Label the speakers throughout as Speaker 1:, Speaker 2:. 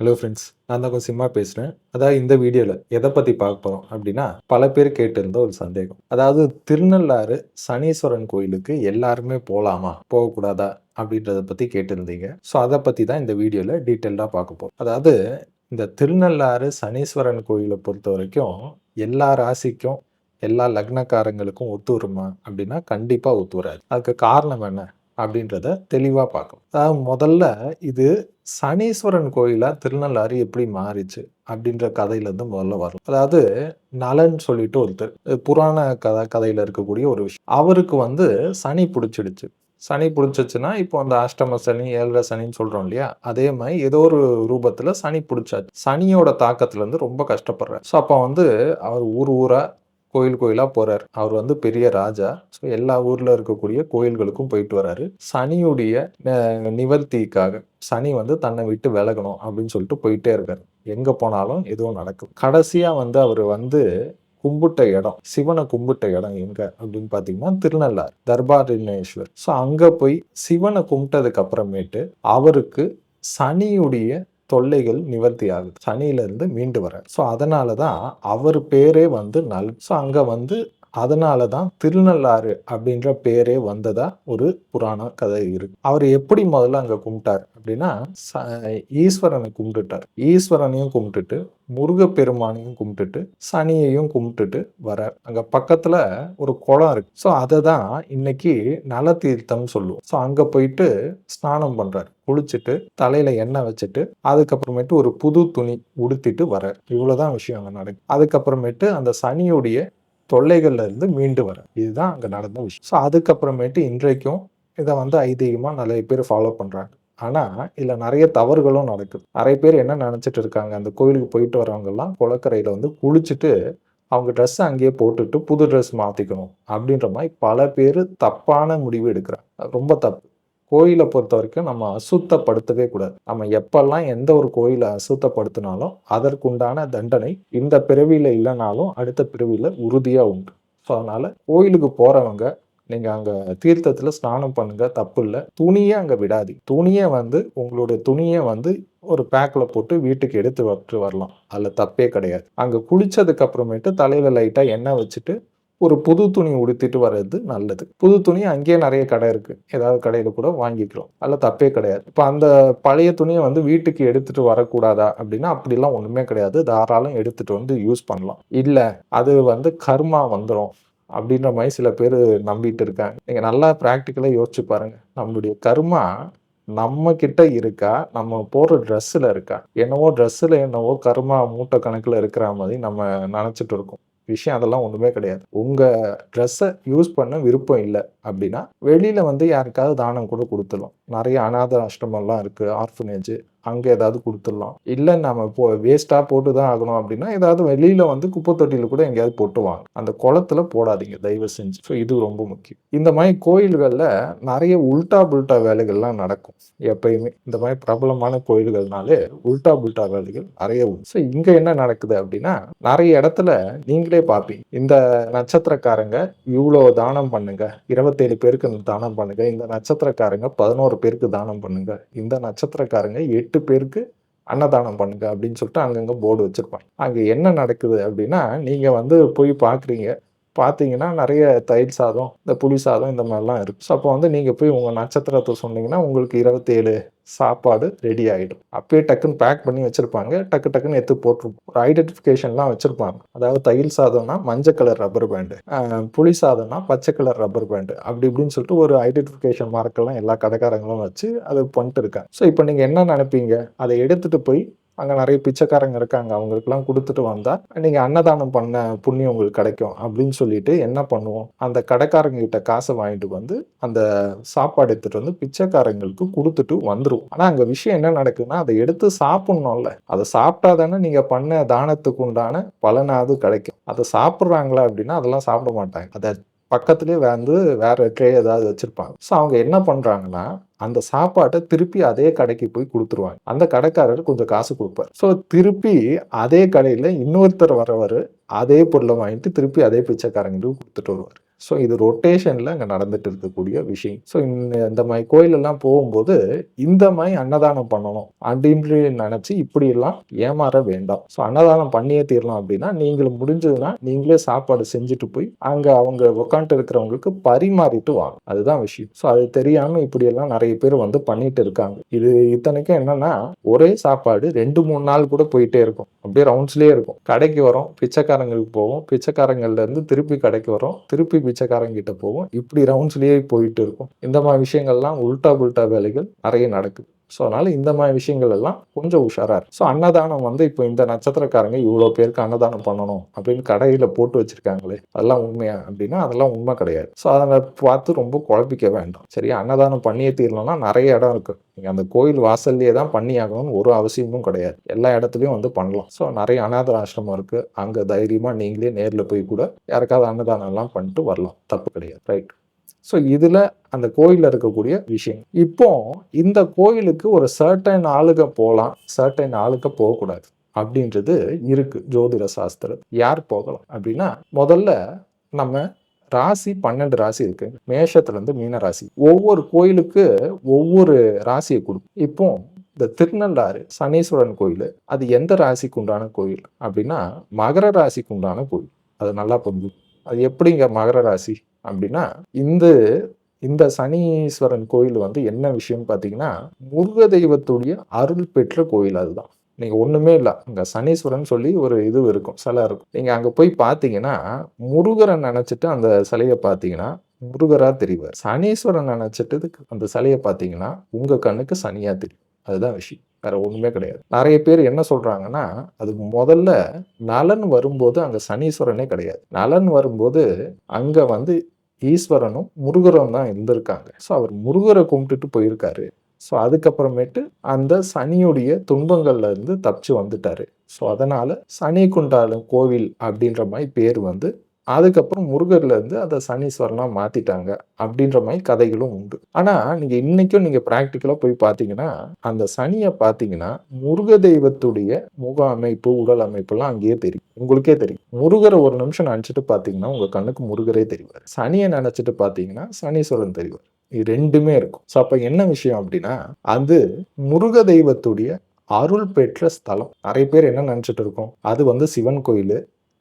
Speaker 1: Hello friends நான் தான் கொஞ்சம் சிம்மா பேசுகிறேன் அதாவது இந்த வீடியோவில் எதை பற்றி பார்க்க போகிறோம் அப்படின்னா பல பேர் கேட்டிருந்த ஒரு சந்தேகம். அதாவது திருநள்ளாறு சனீஸ்வரன் கோயிலுக்கு எல்லாருமே போகலாமா போகக்கூடாதா அப்படின்றத பற்றி கேட்டிருந்தீங்க. ஸோ அதை பற்றி தான் இந்த வீடியோவில் டீட்டெயிலாக பார்க்க போகிறோம் அதாவது இந்த திருநள்ளாறு சனீஸ்வரன் கோயிலை பொறுத்த வரைக்கும் எல்லா ராசிக்கும் எல்லா லக்னக்காரங்களுக்கும் ஒத்து வருமா அப்படின்னா கண்டிப்பாக ஒத்து வராது. அதுக்கு காரணம் என்ன? அப்படின்றத தெளிவாக பார்க்கணும். அதாவது முதல்ல இது சனீஸ்வரன் கோயிலாக திருநள்ளாறு எப்படி மாறிச்சு அப்படின்ற கதையிலேருந்து முதல்ல வரும் அதாவது நலன் சொல்லிட்டு ஒருத்தர் புராண கதை கதையில் இருக்கக்கூடிய ஒரு விஷயம். அவருக்கு வந்து சனி பிடிச்சிடுச்சு. சனி பிடிச்சிச்சுன்னா இப்போ அந்த அஷ்டம சனி ஏழரை சனின்னு சொல்கிறோம் இல்லையா? அதே மாதிரி ஏதோ ஒரு ரூபத்தில் சனி பிடிச்சாச்சு. சனியோட தாக்கத்துலேருந்து ரொம்ப கஷ்டப்படுறாரு. ஸோ அப்போ வந்து அவர் ஊர் ஊராக கோயில் கோயிலாக போகிறார் அவர் வந்து பெரிய ராஜா. ஸோ எல்லா ஊரில் இருக்கக்கூடிய கோயில்களுக்கும் போயிட்டு வராரு. சனியுடைய நிவர்த்திக்காக சனி வந்து தன்னை விட்டு விலகணும் அப்படின்னு சொல்லிட்டு போயிட்டே இருக்கார். எங்கே போனாலும் எதுவும் நடக்கும். கடைசியாக வந்து அவர் வந்து கும்பிட்ட இடம் சிவனை கும்பிட்ட இடம் எங்க அப்படின்னு பார்த்தீங்கன்னா திருநள்ளாறு தர்பாரிணேஸ்வர் ஸோ அங்கே போய் சிவனை கும்பிட்டதுக்கு அப்புறமேட்டு அவருக்கு சனியுடைய தொல்லைகள் நிவர்த்தி ஆகுது சனியிலேருந்து மீண்டு வர ஸோ அதனால தான் அவர் பேரே வந்து நல் ஸோ அங்கே வந்து அதனால தான் திருநள்ளாறு அப்படின்ற பேரே வந்ததா ஒரு புராண கதை இருக்கு. அவர் எப்படி முதல்ல அங்கே கும்பிட்டார் அப்படின்னா ச- ஈஸ்வரனை கும்பிட்டுட்டார். ஈஸ்வரனையும் கும்பிட்டுட்டு முருகப்பெருமானையும் கும்பிட்டுட்டு சனியையும் கும்பிட்டுட்டு வரார். அங்க பக்கத்துல ஒரு குளம் இருக்கு. ஸோ அதை தான் இன்னைக்கு நல தீர்த்தம் சொல்லுவோம். ஸோ அங்க போயிட்டு ஸ்நானம் பண்ணுறாரு குளிச்சுட்டு தலையில எண்ணெய் வச்சுட்டு அதுக்கப்புறமேட்டு ஒரு புது துணி உடுத்திட்டு வரார். இவ்வளவுதான் விஷயம் அங்க நடக்கும் அதுக்கப்புறமேட்டு அந்த சனியுடைய தொல்லைகள்ல இருந்து மீண்டு வர. இதுதான் அங்க நடந்த விஷயம். ஸோ அதுக்கப்புறமேட்டு இன்றைக்கும் இதை வந்து ஐதீகமா நிறைய பேர் ஃபாலோ பண்றாங்க. ஆனா இதுல நிறைய தவறுகளும் நடக்குது. நிறைய பேர் என்ன நினைச்சிட்டு இருக்காங்க? அந்த கோயிலுக்கு போயிட்டு வரவங்க எல்லாம் குளக்கரையில வந்து குளிச்சுட்டு அவங்க ட்ரெஸ் அங்கேயே போட்டுட்டு புது ட்ரெஸ் மாத்திக்கணும் அப்படின்ற மாதிரி பல பேர் தப்பான முடிவு எடுக்கிறாங்க. ரொம்ப தப்பு. கோயிலை பொறுத்த வரைக்கும் நம்ம அசுத்தப்படுத்தவே கூடாது. நம்ம எப்பெல்லாம் எந்த ஒரு கோயிலை அசுத்தப்படுத்தினாலும் அதற்குண்டான தண்டனை இந்த பிறவியில் இல்லைனாலும் அடுத்த பிறவியில் உறுதியாக உண்டு. ஸோ அதனால் கோயிலுக்கு போகிறவங்க நீங்கள் அங்கே தீர்த்தத்தில் ஸ்நானம் பண்ணுங்கள் தப்பு இல்லை. துணியை அங்கே விடாதி துணியை வந்து உங்களுடைய துணியை வந்து ஒரு பேக்கில் போட்டு வீட்டுக்கு எடுத்து விட்டு வரலாம். அதில் தப்பே கிடையாது. அங்கே குளித்ததுக்கு அப்புறமேட்டு தலையில் லைட்டாக எண்ணெய் வச்சுட்டு ஒரு புது துணி உடுத்திட்டு வர்றது நல்லது. புது துணி அங்கேயே நிறைய கடை இருக்கு. ஏதாவது கடையில கூட வாங்கிக்கலாம் அதில் தப்பே கிடையாது. இப்போ அந்த பழைய துணியை வந்து வீட்டுக்கு எடுத்துட்டு வரக்கூடாதா அப்படின்னா அப்படிலாம் ஒண்ணுமே கிடையாது. தாராளம் எடுத்துட்டு வந்து யூஸ் பண்ணலாம். இல்லை அது வந்து கர்மா வந்துடும் அப்படின்ற மாதிரி சில பேர் நம்பிட்டு இருக்காங்க. நீங்க நல்லா ப்ராக்டிக்கலாக யோசிச்சு பாருங்க. நம்மளுடைய கர்மா நம்ம கிட்ட இருக்கா? நம்ம போடுற ட்ரெஸ்ஸில் இருக்கா? என்னவோ ட்ரெஸ்ஸில் என்னவோ கர்மா மூட்டை கணக்கில் இருக்கிற மாதிரி நம்ம நினச்சிட்டு இருக்கோம். விஷயம் அதெல்லாம் ஒன்றுமே கிடையாது. உங்கள் ட்ரெஸ்ஸை யூஸ் பண்ண விருப்பம் இல்லை அப்படின்னா வெளியில் வந்து யாருக்காவது தானம் கூட கொடுத்துடலாம். நிறைய அநாத ஆசிரமம்லாம் இருக்குது ஆர்ஃபனேஜ் அங்கே ஏதாவது கொடுத்துடலாம். இல்லை நம்ம இப்போ வேஸ்ட்டாக போட்டு தான் ஆகணும் அப்படின்னா ஏதாவது வெளியில் வந்து குப்பை தொட்டியில் கூட எங்கேயாவது போட்டுவாங்க. அந்த குளத்துல போடாதீங்க தயவு செஞ்சு. ஸோ இது ரொம்ப முக்கியம். இந்த மாதிரி கோயில்களில் நிறைய உல்டா புல்டா வேலைகள்லாம் நடக்கும். எப்பயுமே. இந்த மாதிரி பிரபலமான கோயில்கள்னாலே உல்டா புல்டா வேலைகள் நிறைய உண்டு. ஸோ இங்கே என்ன நடக்குது அப்படின்னா நிறைய இடத்துல நீங்களே பார்ப்பீங்க. இந்த நட்சத்திரக்காரங்க இவ்வளோ தானம் பண்ணுங்க. இருபத்தேழு பேருக்கு தானம் பண்ணுங்க. இந்த நட்சத்திரக்காரங்க பதினோரு பேருக்கு தானம் பண்ணுங்க. இந்த நட்சத்திரக்காரங்க எட்டு பேருக்கு அன்னதானம் பண்ணுங்க அப்படின்னு சொல்லிட்டு அங்கங்கே போர்டு வச்சுருப்பாங்க. அங்கே என்ன நடக்குது அப்படின்னா நீங்கள் வந்து போய் பார்க்குறீங்க பார்த்தீங்கன்னா நிறைய தயிர் சாதம் இந்த புளி சாதம் இந்த மாதிரிலாம் இருக்கும் ஸோ அப்போ வந்து நீங்கள் போய் உங்கள் நட்சத்திரத்தை சொன்னீங்கன்னா உங்களுக்கு இருபத்தேழு சாப்பாடு ரெடி ஆகிடும் அப்பயே டக்குன்னு பேக் பண்ணி வச்சுருப்பாங்க. டக்கு டக்குன்னு எடுத்து போட்டிருப்போம் ஒரு ஐடென்டிஃபிகேஷன்லாம் வச்சுருப்பாங்க. அதாவது தையல் சாதம்னா மஞ்சள் கலர் ரப்பர் பேண்டு புளி சாதம்னா பச்சை கலர் ரப்பர் பேண்டு அப்படி இப்படின்னு சொல்லிட்டு ஒரு ஐடென்டிஃபிகேஷன் மார்க்கெல்லாம் எல்லா கடைக்காரங்களும் வச்சு அது பண்ணிட்டு இருக்காங்க. ஸோ இப்போ நீங்கள் என்ன நினைப்பீங்க? அதை எடுத்துகிட்டு போய் அங்கே நிறைய பிச்சைக்காரங்க இருக்காங்க. அவங்களுக்குலாம் கொடுத்துட்டு வந்தால் நீங்கள் அன்னதானம் பண்ண புண்ணியம் உங்களுக்கு கிடைக்கும் அப்படின்னு சொல்லிட்டு என்ன பண்ணுவோம்? அந்த கடைக்காரங்க கிட்ட காசை வாங்கிட்டு வந்து அந்த சாப்பாடு எடுத்துகிட்டு வந்து பிச்சைக்காரங்களுக்கு கொடுத்துட்டு வந்துருவோம். ஆனால் அங்கே விஷயம் என்ன நடக்குதுன்னா அதை எடுத்து சாப்பிட்ணும்ல. அதை சாப்பிட்டா தானே நீங்கள் பண்ண தானத்துக்கு உண்டான பலனாவது கிடைக்கும். அதை சாப்பிட்றாங்களா அப்படின்னா அதெல்லாம் சாப்பிட மாட்டாங்க. அதை பக்கத்துலேயே வந்து வேற ட்ரே ஏதாவது வச்சுருப்பாங்க. ஸோ அவங்க என்ன பண்ணுறாங்கன்னா அந்த சாப்பாட்டை திருப்பி அதே கடைக்கு போய் கொடுத்துருவாங்க. அந்த கடைக்காரர் கொஞ்சம் காசு கொடுப்பார். ஸோ திருப்பி அதே கடையில் இன்னொருத்தர் வரவர் அதே பொருளை வாங்கிட்டு திருப்பி அதே பிச்சைக்காரங்களுக்கு கொடுத்துட்டு வருவார். ஸோ இது ரொட்டேஷனில் அங்கே நடந்துட்டு இருக்கக்கூடிய விஷயம். ஸோ இந்த இந்த மாதிரி கோயிலெல்லாம் போகும்போது இந்த மாதிரி அன்னதானம் பண்ணணும் அப்படின்னு நினச்சி இப்படியெல்லாம் ஏமாற வேண்டாம். ஸோ அன்னதானம் பண்ணியே தீரலாம் அப்படின்னா நீங்களும் முடிஞ்சதுன்னா நீங்களே சாப்பாடு செஞ்சுட்டு போய் அங்கே அவங்க உட்காந்துட்டு இருக்கிறவங்களுக்கு பரிமாறிட்டு வாங்க. அதுதான் விஷயம். ஸோ அது தெரியாமல் இப்படியெல்லாம் நிறைய பேர் வந்து பண்ணிட்டு இருக்காங்க. இது இத்தனைக்கும் என்னன்னா ஒரே சாப்பாடு ரெண்டு மூணு நாள் கூட போயிட்டே இருக்கும். அப்படியே ரவுண்ட்ஸ்லேயே இருக்கும். கடைக்கு வரோம் பிச்சைக்காரங்களுக்கு போவோம். பிச்சைக்காரங்கள்லேருந்து திருப்பி கடைக்கு வரோம். திருப்பி பிச்சைக்காரங்கிட்ட போவோம் இப்படி ரவுண்ட்ஸ்லேயே போயிட்டு இருக்கும். இந்த மாதிரி விஷயங்கள்லாம் உல்டா புல்டா வேலைகள் நிறைய நடக்குது. ஸோ அதனால் இந்த மாதிரி விஷயங்கள் எல்லாம் கொஞ்சம் உஷாராக இருக்கு. ஸோ அன்னதானம் வந்து இப்போ இந்த நட்சத்திரக்காரங்க இவ்வளோ பேருக்கு அன்னதானம் பண்ணணும் அப்படின்னு கடையில் போட்டு வச்சுருக்காங்களே அதெல்லாம் உண்மையா அப்படின்னா அதெல்லாம் உண்மை கிடையாது. ஸோ அதை பார்த்து ரொம்ப குழப்பிக்க வேண்டாம். சரி அன்னதானம் பண்ணியே தீரணும்னா நிறைய இடம் இருக்குது நீங்கள் அந்த கோயில் வாசல்லையே தான் பண்ணி ஆகணும்னு ஒரு அவசியமும் கிடையாது. எல்லா இடத்துலையும் வந்து பண்ணலாம். ஸோ நிறைய அனாத ஆசிரமம் இருக்குது அங்கே தைரியமாக நீங்களே நேரில் போய் கூட யாருக்காவது அன்னதானம்லாம் பண்ணிட்டு வரலாம். தப்பு கிடையாது. ரைட் ஸோ இதில் அந்த கோயிலில் இருக்கக்கூடிய விஷயம். இப்போ இந்த கோயிலுக்கு ஒரு சர்டைன் ஆளுக போகலாம் சர்டைன் ஆளுக போகக்கூடாது. அப்படின்றது இருக்கு. ஜோதிட சாஸ்திரம். யார் போகலாம்? அப்படின்னா முதல்ல நம்ம ராசி பன்னெண்டு ராசி இருக்கு. மேஷத்துலேருந்து மீன ராசி. ஒவ்வொரு கோயிலுக்கு ஒவ்வொரு ராசியை கொடுக்கும். இப்போ இந்த திருநள்ளாறு சனீஸ்வரன் கோயில் அது எந்த ராசிக்கு உண்டான கோயில்? அப்படின்னா மகர ராசிக்கு உண்டான கோயில். அது நல்லா புரிஞ்சு அது எப்படிங்க மகர ராசி? அப்படின்னா இந்த இந்த சனீஸ்வரன் கோயில் வந்து என்ன விஷயம்னு பார்த்தீங்கன்னா முருக தெய்வத்துடைய அருள் பெற்ற கோயில் அதுதான். நீங்கள் ஒன்றுமே இல்லை. அங்கே சனீஸ்வரன் சொல்லி ஒரு இது இருக்கும் சிலை இருக்கும். நீங்கள் அங்கே போய் பார்த்தீங்கன்னா முருகரை நினச்சிட்டு அந்த சிலையை பார்த்தீங்கன்னா முருகராக தெரிவார். சனீஸ்வரன் நினச்சிட்டு அந்த சிலையை பார்த்தீங்கன்னா உங்கள் கண்ணுக்கு சனியாக தெரியும். அதுதான் விஷயம். வேற ஒன்றுமே கிடையாது. நிறைய பேர் என்ன சொல்றாங்கன்னா அது முதல்ல நலன் வரும்போது அங்க சனீஸ்வரனே கிடையாது. நலன் வரும்போது அங்க வந்து ஈஸ்வரனும் முருகரும் தான் இருந்திருக்காங்க. ஸோ அவர் முருகரை கும்பிட்டுட்டு போயிருக்காரு. ஸோ அதுக்கப்புறமேட்டு அந்த சனியுடைய துன்பங்கள்ல இருந்து தப்பிச்சு வந்துட்டாரு. ஸோ அதனால சனி குண்டாலும் கோவில் அப்படின்ற மாதிரி பேர் வந்து அதுக்கப்புறம் முருகர்லேருந்து அதை சனீஸ்வரனாக மாற்றிட்டாங்க அப்படின்ற மாதிரி கதைகளும் உண்டு. ஆனால் நீங்கள் இன்றைக்கும் நீங்கள் ப்ராக்டிக்கலாக போய் பார்த்தீங்கன்னா அந்த சனியை பார்த்தீங்கன்னா முருக தெய்வத்துடைய முக அமைப்பு உடல் அமைப்புலாம் அங்கேயே தெரியும். உங்களுக்கே தெரியும். முருகரை ஒரு நிமிஷம் நினச்சிட்டு பார்த்தீங்கன்னா உங்கள் கண்ணுக்கு முருகரே தெரிவார். சனியை நினச்சிட்டு பார்த்தீங்கன்னா சனீஸ்வரன் தெரிவார். இது ரெண்டுமே இருக்கும். ஸோ அப்போ என்ன விஷயம் அப்படின்னா அது முருக தெய்வத்துடைய அருள் பெற்ற ஸ்தலம். நிறைய பேர் என்ன நினச்சிட்டு இருக்கோம்? அது வந்து சிவன் கோயில்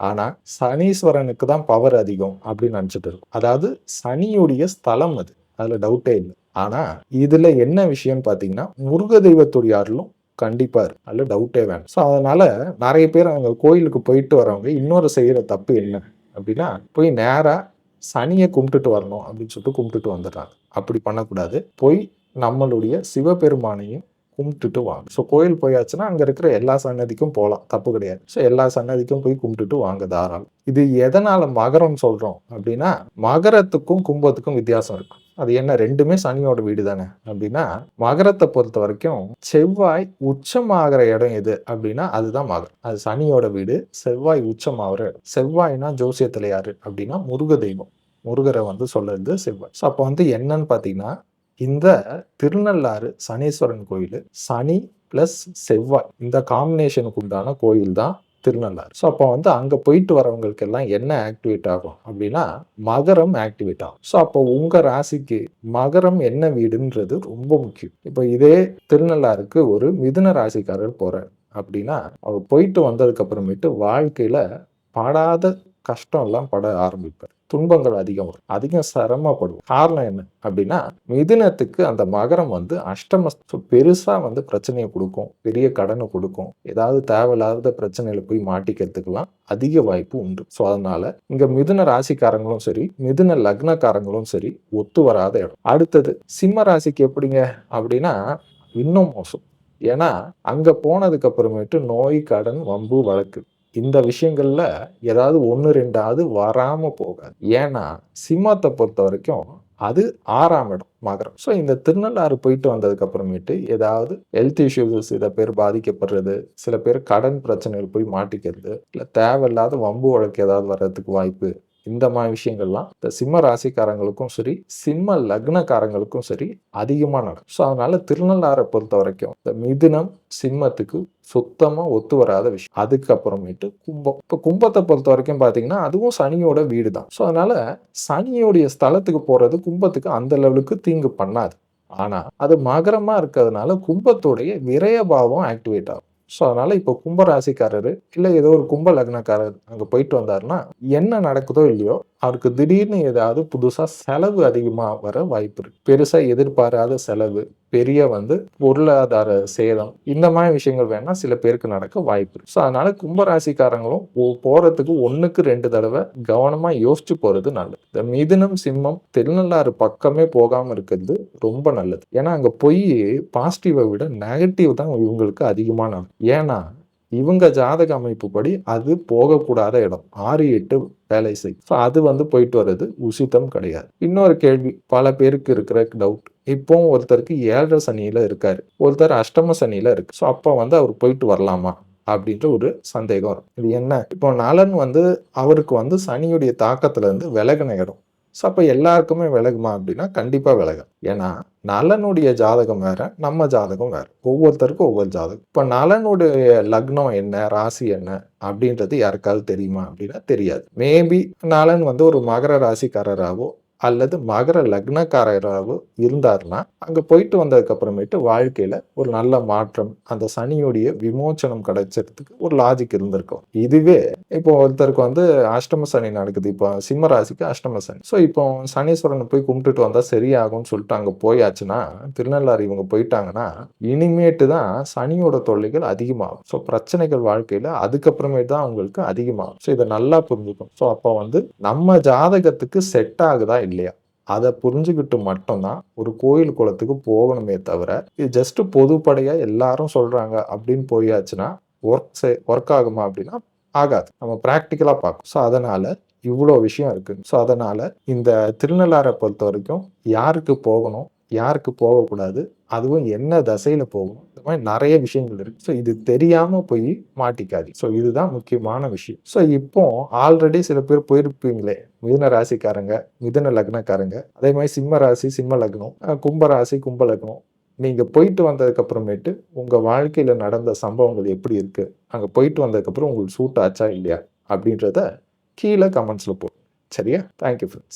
Speaker 1: ஆனால் சனீஸ்வரனுக்கு தான் பவர் அதிகம் அப்படின்னு நினச்சிட்டு இருக்கும். அதாவது சனியுடைய ஸ்தலம் அது. அதில் டவுட்டே இல்லை. ஆனால் இதில் என்ன விஷயம்னு பார்த்தீங்கன்னா முருக தெய்வத்துடைய அருளும் கண்டிப்பா இருக்கு. அதில் டவுட்டே வேணும் ஸோ அதனால் நிறைய பேர் அங்கே கோயிலுக்கு போயிட்டு வரவங்க இன்னொரு செய்கிற தப்பு என்ன அப்படின்னா போய் நேராக சனியை கும்பிட்டுட்டு வரணும் அப்படின்னு சொல்லிட்டு கும்பிட்டுட்டு வந்துடுறாங்க. அப்படி பண்ணக்கூடாது. போய் நம்மளுடைய சிவபெருமானையும் கும்பிட்டுட்டு வாங்க. ஸோ கோயில் போயாச்சுன்னா அங்கே இருக்கிற எல்லா சன்னதிக்கும் போகலாம் தப்பு கிடையாது. ஸோ எல்லா சன்னதிக்கும் போய் கும்பிட்டுட்டு வாங்க தாராளம். இது எதனால் மகரம் சொல்கிறோம் அப்படின்னா மகரத்துக்கும் கும்பத்துக்கும் வித்தியாசம் இருக்கும் அது என்ன? ரெண்டுமே சனியோட வீடு தானே? அப்படின்னா மகரத்தை பொறுத்த வரைக்கும் செவ்வாய் உச்சமாகிற இடம் எது அப்படின்னா அதுதான் மகரம். அது சனியோட வீடு செவ்வாய் உச்சமாகிற இடம். செவ்வாய்னா ஜோசியத்தில் யாரு அப்படின்னா முருக தெய்வம் முருகரை வந்து சொல்லுறது செவ்வாய். ஸோ அப்போ வந்து என்னன்னு பார்த்தீங்கன்னா இந்த திருநள்ளாறு சனீஸ்வரன் கோயில் சனி பிளஸ் செவ்வாய் இந்த காம்பினேஷனுக்கு உண்டான கோயில் தான் திருநள்ளாறு. ஸோ அப்போ வந்து அங்கே போயிட்டு வரவங்களுக்கு எல்லாம் என்ன ஆக்டிவேட் ஆகும் அப்படின்னா மகரம் ஆக்டிவேட் ஆகும். ஸோ அப்போ உங்கள் ராசிக்கு மகரம் என்ன வீடுன்றது ரொம்ப முக்கியம். இப்போ இதே திருநள்ளாருக்கு ஒரு மிதுன ராசிக்காரர் போகிறார் அப்படின்னா அவர் போயிட்டு வந்ததுக்கு அப்புறமேட்டு வாழ்க்கையில் பாடாத கஷ்டம்லாம் பட ஆரம்பிப்பார். துன்பங்கள் அதிகம் வரும். அதிகம் சிரமப்படும் காரணம் என்ன அப்படின்னா மிதுனத்துக்கு அந்த மகரம் வந்து அஷ்டம பெருசாக வந்து பிரச்சனையை கொடுக்கும். பெரிய கடனை கொடுக்கும். ஏதாவது தேவையில்லாத பிரச்சனையில போய் மாட்டிக்கிறதுக்கெல்லாம் அதிக வாய்ப்பு உண்டு. ஸோ அதனால இங்க மிதுன ராசிக்காரங்களும் சரி மிதுன லக்னக்காரங்களும் சரி ஒத்து வராத இடம். அடுத்தது சிம்ம ராசிக்கு எப்படிங்க அப்படின்னா இன்னும் மோசம். ஏன்னா அங்க போனதுக்கு அப்புறமேட்டு நோய் கடன் வம்பு வழக்கு. இந்த விஷயங்களில் ஏதாவது ஒன்று ரெண்டாவது வராமல் போகாது. ஏன்னா சிம்மத்தை பொறுத்த வரைக்கும் அது ஆறாம் இடம் மகரம். ஸோ இந்த திருநள்ளாறு போயிட்டு வந்ததுக்கு அப்புறமேட்டு ஏதாவது ஹெல்த் இஷ்யூஸ் சில பேர் பாதிக்கப்படுறது சில பேர் கடன் பிரச்சனைகள் போய் மாட்டிக்கிறது இல்லை தேவையில்லாத வம்பு வழக்கு ஏதாவது வர்றதுக்கு வாய்ப்பு இந்த மாதிரி விஷயங்கள்லாம் இந்த சிம்ம ராசிக்காரங்களுக்கும் சரி சிம்ம லக்னக்காரங்களுக்கும் சரி அதிகமாக நடக்கும். ஸோ அதனால திருநள்ளாரை பொறுத்த வரைக்கும் இந்த மிதுனம் சிம்மத்துக்கு சுத்தமாக ஒத்து வராத விஷயம். அதுக்கப்புறமேட்டு கும்பம். இப்போ கும்பத்தை பொறுத்த வரைக்கும் பார்த்தீங்கன்னா அதுவும் சனியோட வீடு தான் ஸோ அதனால சனியோடைய ஸ்தலத்துக்கு போகிறது கும்பத்துக்கு அந்த லெவலுக்கு தீங்கு பண்ணாது. ஆனால் அது மகரமாக இருக்கிறதுனால கும்பத்துடைய விரயபாவம் ஆக்டிவேட் ஆகும். ஸோ அதனால இப்போ கும்பராசிக்காரரு இல்லை ஏதோ ஒரு கும்ப லக்னக்காரர் அங்கே போயிட்டு வந்தாருன்னா என்ன நடக்குதோ இல்லையோ அவருக்கு திடீர்னு ஏதாவது புதுசாக செலவு அதிகமாக வர வாய்ப்பு இருக்கு. பெருசாக எதிர்பாராத செலவு பெரிய வந்து பொருளாதார சேதம் இந்த மாதிரி விஷயங்கள் வேணா சில பேருக்கு நடக்க வாய்ப்பு ஸோ அதனால கும்பராசிக்காரங்களும் ஒ- போறதுக்கு ஒன்றுக்கு ரெண்டு தடவை கவனமா யோசிச்சு போறது நல்லது. இந்த மிதுனம் சிம்மம் திருநள்ளாறு பக்கமே போகாம இருக்கிறது ரொம்ப நல்லது. ஏன்னா அங்க போய் பாசிட்டிவை விட நெகட்டிவ் தான் இவங்களுக்கு அதிகமான ஏன்னா இவங்க ஜாதக அமைப்புப்படி அது போகக்கூடாத இடம். ஆறு எட்டு வேலை செய். ஸோ அது வந்து போயிட்டு வர்றது உசிதம் கிடையாது. இன்னொரு கேள்வி பல பேருக்கு இருக்கிற டவுட் இப்போ ஒருத்தருக்கு ஏழரை சனியில இருக்காரு. ஒருத்தர் அஷ்டம சனியில இருக்கு. ஸோ அப்போ வந்து அவர் போயிட்டு வரலாமா? அப்படின்ற ஒரு சந்தேகம் இது என்ன? இப்போ நலன் வந்து அவருக்கு வந்து சனியுடைய தாக்கத்துல இருந்து விலகின இடம். ஸோ அப்போ எல்லாருக்குமே விலகுமா அப்படின்னா கண்டிப்பாக விலகும். ஏன்னா நலனுடைய ஜாதகம் வேறு நம்ம ஜாதகம் வேறு. ஒவ்வொருத்தருக்கும் ஒவ்வொரு ஜாதகம். இப்போ நலனுடைய லக்னம் என்ன ராசி என்ன அப்படின்றது யாருக்காவது தெரியுமா அப்படின்னா தெரியாது. மேபி நலன் வந்து ஒரு மகர ராசிக்காரராகவோ அல்லது மகர லக்னக்காரராகவோ இருந்தாருன்னா அங்கே போயிட்டு வந்ததுக்கு அப்புறமேட்டு வாழ்க்கையில ஒரு நல்ல மாற்றம் அந்த சனியுடைய விமோச்சனம் கிடைச்சதுக்கு ஒரு லாஜிக் இருந்திருக்கும். இதுவே இப்போ ஒருத்தருக்கு வந்து அஷ்டம சனி நடக்குது. இப்போ சிம்ம ராசிக்கு அஷ்டம சனி. ஸோ இப்போ சனீஸ்வரனை போய் கும்பிட்டுட்டு வந்தா சரியாகும்னு சொல்லிட்டு அங்கே போயாச்சுன்னா திருநள்ளாறு இவங்க போயிட்டாங்கன்னா இனிமேட்டு தான் சனியோட தொல்லைகள் அதிகமாகும். ஸோ பிரச்சனைகள் வாழ்க்கையில அதுக்கப்புறமேட்டு தான் அவங்களுக்கு அதிகமாகும். ஸோ இதை நல்லா புரிஞ்சுக்கும் ஸோ அப்போ வந்து நம்ம ஜாதகத்துக்கு செட் ஆகுதா இல்லையா? அதை புரிஞ்சுக்கிட்டு மட்டும்தான் ஒரு கோயில் குளத்துக்கு போகணுமே தவிர இது ஜஸ்ட் பொதுப்படையாக எல்லாரும் சொல்கிறாங்க அப்படின்னு போயாச்சுன்னா ஒர்க் ஒர்க் ஆகுமா அப்படின்னா ஆகாது. நம்ம ப்ராக்டிக்கலாக பார்க்கணும். ஸோ அதனால் இவ்வளோ விஷயம் இருக்குது ஸோ அதனால் இந்த திருநள்ளாரை பொறுத்த வரைக்கும் யாருக்கு போகணும் யாருக்கு போகக்கூடாது அதுவும் என்ன தசையில போகும்? இந்த மாதிரி நிறைய விஷயங்கள் இருக்கு. ஸோ இது தெரியாம போய் மாட்டிக்காது ஸோ இதுதான் முக்கியமான விஷயம். ஸோ இப்போ ஆல்ரெடி சில பேர் போயிருப்பீங்களே. மிதுன ராசிக்காரங்க மிதுன லக்னக்காரங்க. அதே மாதிரி சிம்ம ராசி சிம்ம லக்னம் அஹ் கும்ப ராசி கும்ப லக்னம். நீங்க போயிட்டு வந்ததுக்கு அப்புறமேட்டு உங்க வாழ்க்கையில நடந்த சம்பவங்கள் எப்படி இருக்கு? அங்கே போயிட்டு வந்ததுக்கு அப்புறம் உங்களுக்கு சூட் ஆச்சா இல்லையா? அப்படின்றத கீழே கமெண்ட்ஸ்ல போடுங்க. சரியா? Thank you friends